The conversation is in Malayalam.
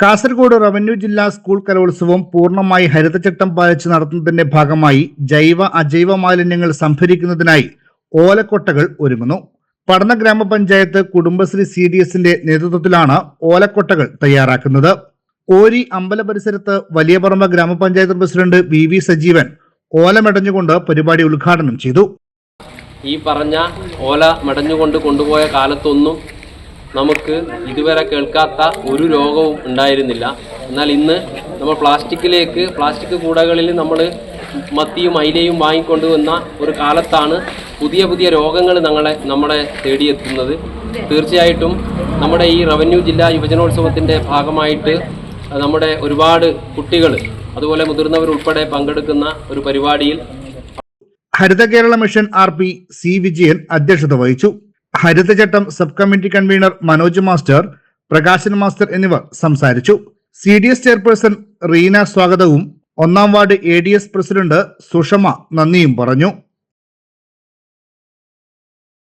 കാസർഗോഡ് റവന്യൂ ജില്ലാ സ്കൂൾ കലോത്സവം പൂർണമായി ഹരിതചട്ടം പാലിച്ച് നടത്തുന്നതിന്റെ ഭാഗമായി ജൈവ അജൈവ മാലിന്യങ്ങൾ സംഭരിക്കുന്നതിനായി ഓലക്കൊട്ടകൾ ഒരുങ്ങുന്നു. പഠന ഗ്രാമപഞ്ചായത്ത് കുടുംബശ്രീ സി ഡി എസിന്റെ നേതൃത്വത്തിലാണ് ഓലക്കൊട്ടകൾ തയ്യാറാക്കുന്നത്. ഓരി അമ്പല പരിസരത്ത് വലിയപറമ്പ് ഗ്രാമപഞ്ചായത്ത് പ്രസിഡന്റ് വി വി സജീവൻ ഓലമടഞ്ഞുകൊണ്ട് പരിപാടി ഉദ്ഘാടനം ചെയ്തു. ഈ പറഞ്ഞ ഓല മെടഞ്ഞുകൊണ്ട് കൊണ്ടുപോയ കാലത്തൊന്നും നമുക്ക് ഇതുവരെ കേൾക്കാത്ത ഒരു രോഗവും ഉണ്ടായിരുന്നില്ല. എന്നാൽ ഇന്ന് നമ്മൾ പ്ലാസ്റ്റിക്കിലേക്ക് പ്ലാസ്റ്റിക് കൂടകളിൽ നമ്മൾ മത്തിയും അയിലയും വാങ്ങിക്കൊണ്ടുവന്ന ഒരു കാലത്താണ് പുതിയ പുതിയ രോഗങ്ങൾ ഞങ്ങളെ നമ്മളെ തേടിയെത്തുന്നത്. തീർച്ചയായിട്ടും നമ്മുടെ ഈ റവന്യൂ ജില്ലാ യുവജനോത്സവത്തിന്റെ ഭാഗമായിട്ട് നമ്മുടെ ഒരുപാട് കുട്ടികൾ അതുപോലെ മുതിർന്നവരുൾപ്പെടെ പങ്കെടുക്കുന്ന ഒരു പരിപാടിയിൽ Haritha Kerala mission R P C Vijayan അധ്യക്ഷത വഹിച്ചു. ഹരിതചട്ടം sub committee convener Manoj master Prakashan master എന്നിവർ സംസാരിച്ചു. C D S chairperson Reena സ്വാഗതവും ഒന്നാം ward A D S president Sushama നന്ദിയും പറഞ്ഞു.